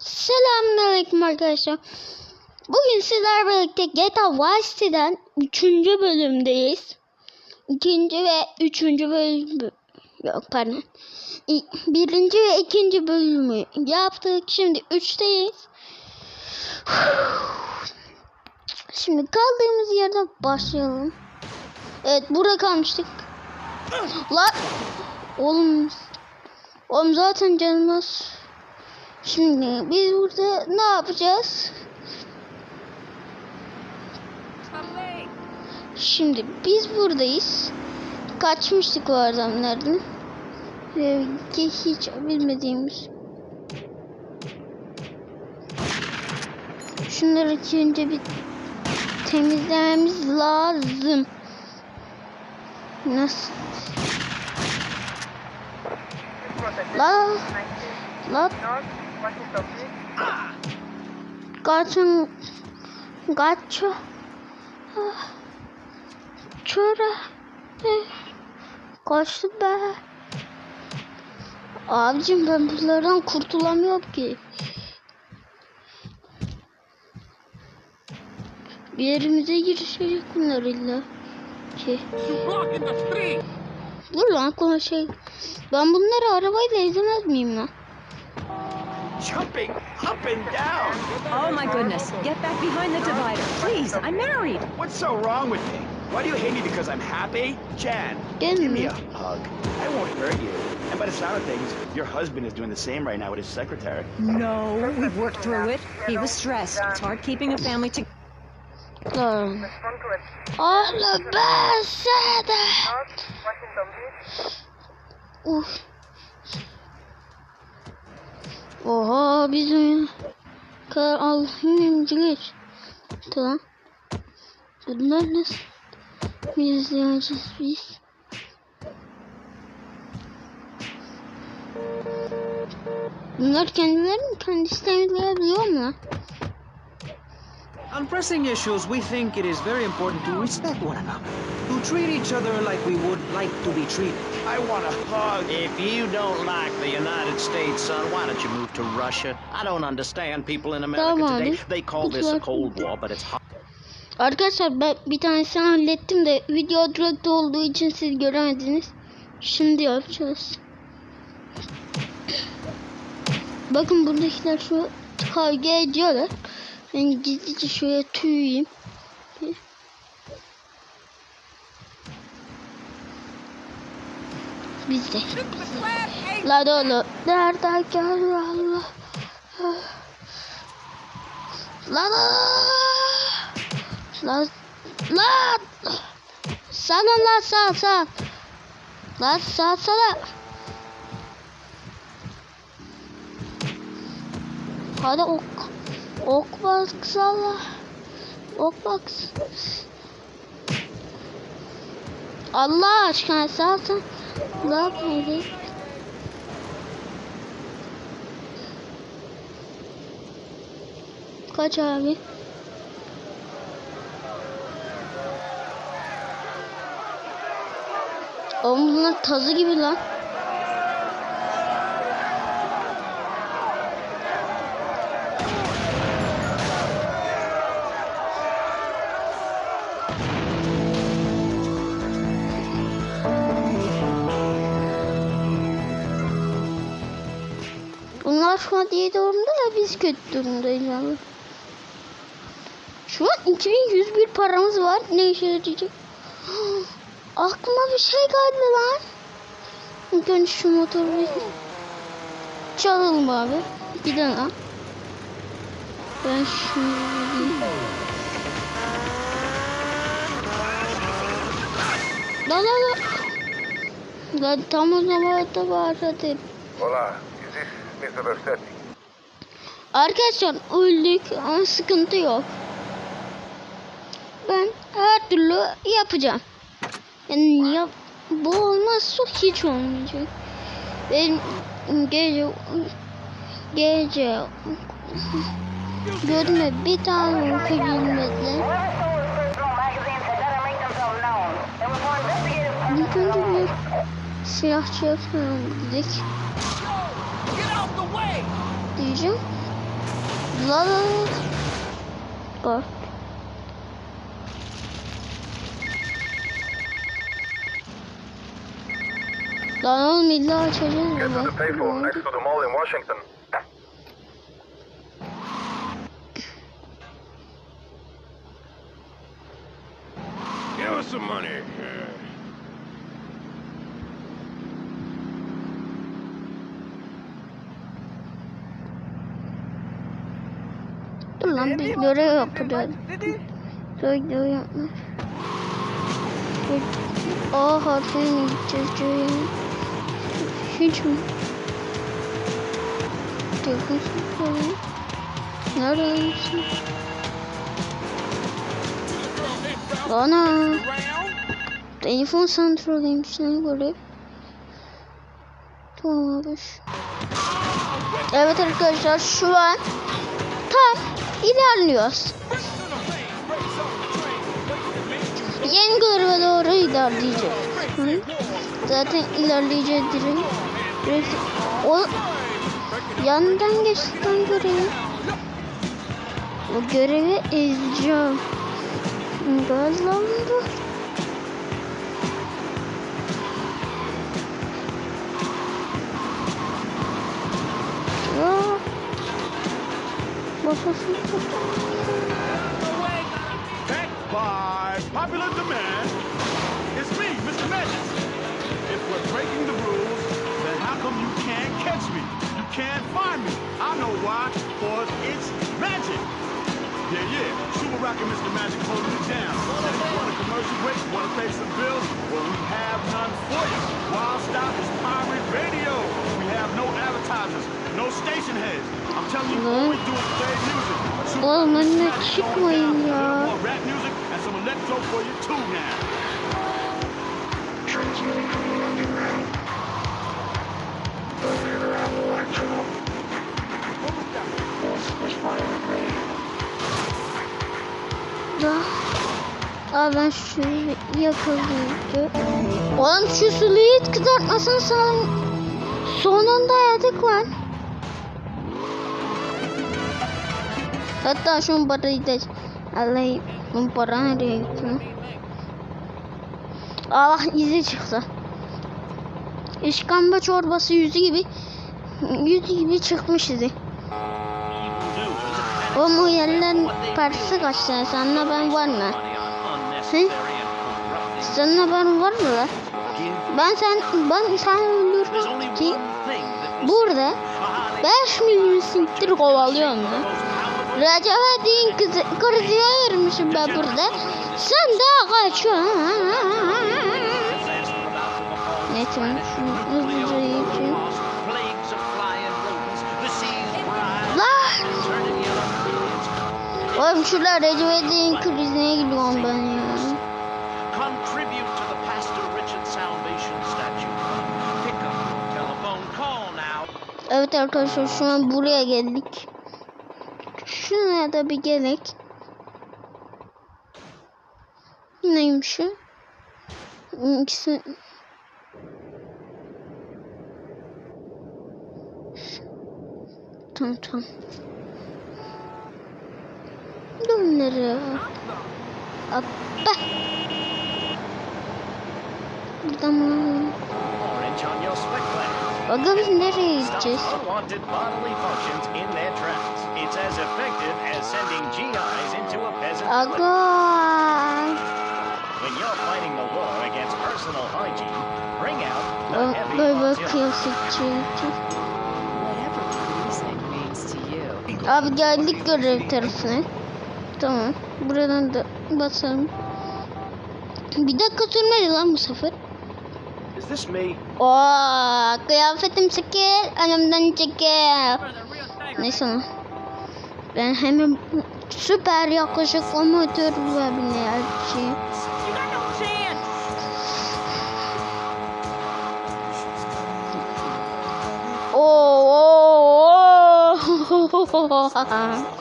Selamünaleyküm arkadaşlar. Bugün sizlerle birlikte GTA Vice City'den 3. bölümdeyiz. 2. ve 3. bölüm yok pardon. İ- Birinci ve ikinci bölümü yaptık. Şimdi 3'teyiz. Şimdi kaldığımız yerden başlayalım. Evet burada kalmıştık. Lan oğlum oğlum zaten canımız Şimdi biz burada ne yapacağız? Şimdi biz buradayız. Kaçmıştık o adamlardan. Ve ki hiç bilmediğimiz. Şunları ilk önce bir temizlememiz lazım. Nasıl? La la Kaçın Kaçı Çöre Kaçtı be. Abicim ben bunlardan kurtulamıyorum ki. Bir yerimize girişecek bunlar illa street. Dur lan konuşayım. Ben bunları arabayla izlemez miyim lan Jumping up and down. Oh my goodness. Get back behind the divider. Please, I'm married. What's so wrong with me? Why do you hate me because I'm happy? Jan, Didn't give me me. a hug. I won't hurt you. And by the sound of things, your husband is doing the same right now with his secretary. No, we've worked through it. He was stressed. It's hard keeping a family together. Lan Ahla ben sana Uf Oha bizim kadar Allah'ım geç. Tamam. Bunlar nasıl? Biz izleyeceğiz biz. Bunlar kendileri mi kendisi temizleyebiliyor mu? On pressing issues, we think it is very important to respect one another, to treat each other like we would like to be treated. I want a hug. If you don't like the United States, son, why don't you move to Russia? I don't understand people in America Tamam today. They call this a Cold War, but it's hot. Arkadaşlar ben bir tanesini hallettim de video direkt olduğu için siz göremediniz. Şimdi yapacağız. Bakın buradakiler şu kavga ediyorlar. Ben gizlice şöyle tüyeyim. Biz de. La dolu. Nerede gel Allah. La la. La la. Sana la sağ sağ. La sağ sağ. Hadi ok. Ok baksana. Ok baks. Allah aşkına sağ La böyle. Kaç abi? Oğlum bunlar tazı gibi lan. İyi durumda da biz kötü durumdayız abi. Şu an 2101 paramız var. Ne işe yarayacak? Aklıma bir şey geldi lan. İlk önce şu motoru çalalım abi. Gidin lan. Ben şunu. La la la. Lan tam o zamanda var hadi. Hola, is this Mr. Verstetti? Arkadaşlar öldük ama sıkıntı yok. Ben her türlü yapacağım. Yani yap, bu olmazsa hiç olmayacak. Ben gece gece gözüme bir tane uyku girmedi. İlk önce bir silahçıya falan gittik diyeceğim. La la. Gol. Lan oğlum illa açacağız Get to the payphone next to the mall in Washington. Lan bir görev yapacağız. Görev yapmış. A harfine gideceğiz? Hiç mi? Telefon santralı. Neredesin? Ana. Telefon santralıymış lan görev. Tamam abi. Evet arkadaşlar şu an tam ilerliyoruz. Yeni göreve doğru ilerleyeceğiz. Hı? Zaten ilerleyeceğiz direkt. o yandan geçtikten görevi. O görevi ezeceğim. Gazlandı. Backed by popular demand, it's me, Mr. Magic. If we're breaking the rules, then how come you can't catch me? You can't find me. I know why, cause it's magic. Yeah, yeah, Super Rocket Mr. Magic holding it down. If you want a commercial break, you want to pay some bills, well, we have none for you. Wild Stop is pirate radio. We have no advertisers, no station heads. Super Oğlum önüne çıkmayın ya. Da. Aa ben şunu yakalayacağım. Oğlum şu suyu kızartmasını sana sonunda yedik lan. Hatta şu parayı da Allah'ım bu para nereye? Allah izi çıktı. İşkembe çorbası yüzü gibi yüzü gibi çıkmış izi. O yerlerin parası kaç tane? Seninle ben var mı? He? Seninle ben var mı? Ben sen ben sen öldürdüm ki burada 5 milyon siktir kovalıyorum ben. Recep'e kızı kriziye vermişim ben burada. Sen daha kaçıyorsun. Neyse ben şunu hızlıca yiyeceğim. Lan! Oğlum şurada Recep'in krizine gidiyorum ben ya. Evet arkadaşlar şu an buraya geldik. Şuraya da bir gelek. Neymiş? İkisi... Tamam tamam. Dur nereye? Abba. Buradan mı? Bakalım nereye gideceğiz? It's as effective as sending GIs into a peasant. Aga. When you're fighting the war against personal hygiene, bring out the Bak heavy. Whatever policing means to you. Abi geldik görev tarafına. Tamam. Buradan da basalım. Bir dakika sürmedi lan bu sefer. Is this me? Oo, kıyafetim çekil, önümden çekil. Neyse lan. Ben hemen süper binlerci. Oo, oo.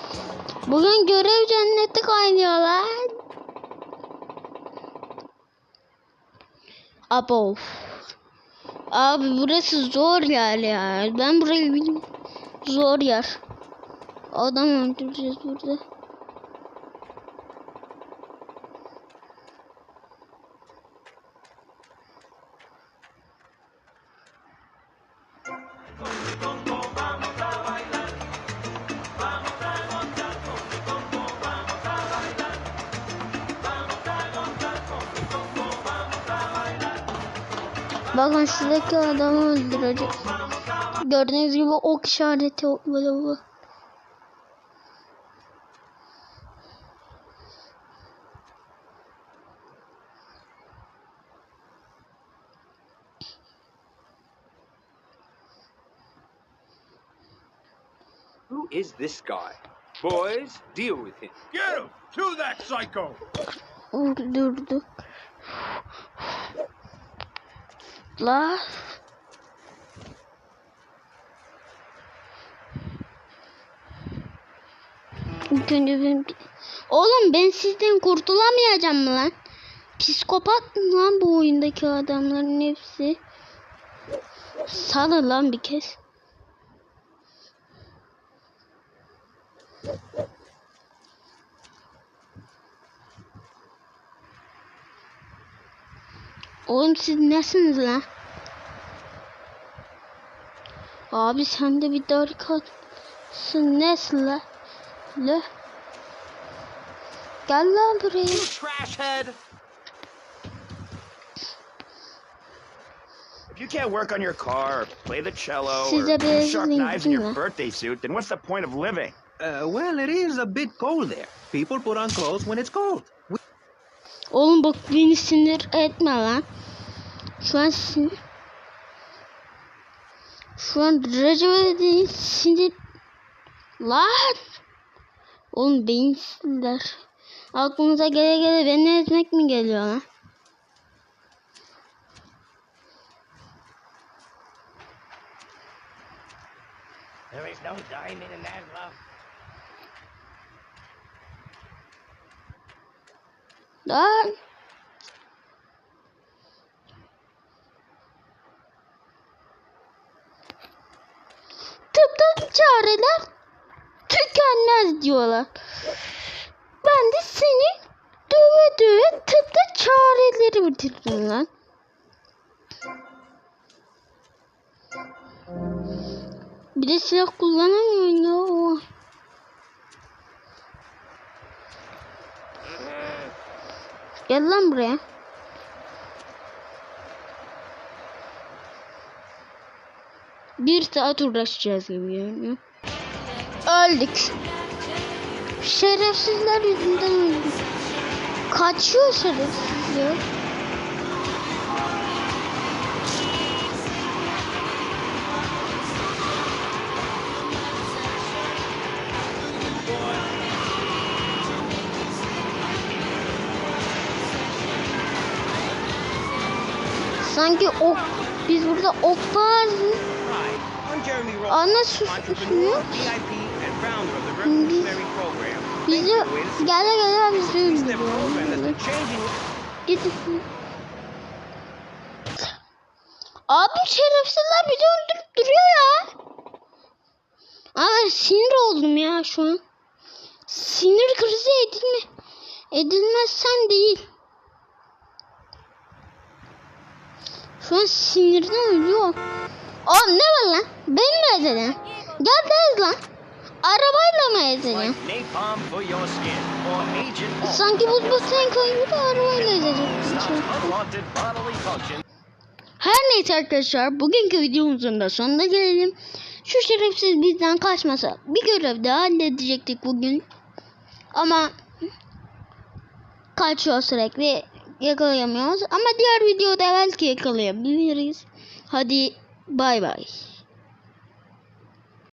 Bugün görev cenneti kaynıyorlar. Abo. Abi burası zor yer ya. Ben burayı bilmiyorum. Zor yer. Adam öldüreceğiz burada. Bakın şuradaki adamı öldürecek. Gördüğünüz gibi ok işareti böyle bu. İs this guy? Boys, deal with him. Get him! To that psycho! Öldürdü. La. İlk önce ben... Oğlum ben sizden kurtulamayacağım mı lan? Psikopat mı lan bu oyundaki adamların hepsi? Salın lan bir kez. Oğlum siz nesiniz lan? Abi sen de bir darikatsın nesin lan? Le. Gel lan buraya. If you can't work on your car or play the cello Size or bir sharp knives in your birthday suit, then what's the point of living? Uh, well, it is a bit cold there. People put on clothes when it's cold. We Oğlum bak beni sinir etme lan. Şu an sin... Şu an Recep İvedik'in sinir... Lan! Oğlum beyinsizler. Aklınıza gele gele beni ezmek mi geliyor lan? There is no diamond in that love. Lan! Tıpta çareler tükenmez diyorlar. Ben de seni döve döve tıpta çareleri bitirdim lan. Bir de silah kullanamıyorum ya. o. Gel lan buraya. Bir saat uğraşacağız gibi görünüyor. Öldük. Şerefsizler yüzünden öldük. Kaçıyor şerefsizler. Sanki ok, biz burada Jeremy Roll, Ana sus susuyor. Program. Bizi gele gele bizi öldürüyor. Abi şerefsizler bizi öldürüp duruyor ya. Abi sinir oldum ya şu an. Sinir krizi edilme. Edilmezsen değil. Şu an sinirden ölüyor. Oğlum ne var lan? Beni mi ezeceksin? Gel de ez lan. Arabayla mı Orange. Sanki bu bu sen koyuyor da arabayla function. Her neyse arkadaşlar bugünkü videomuzun da sonuna gelelim. Şu şerefsiz bizden kaçmasa bir görev daha halledecektik bugün. Ama kaçıyor sürekli yakalayamıyoruz. Ama diğer videoda belki yakalayabiliriz. Hadi bay bay.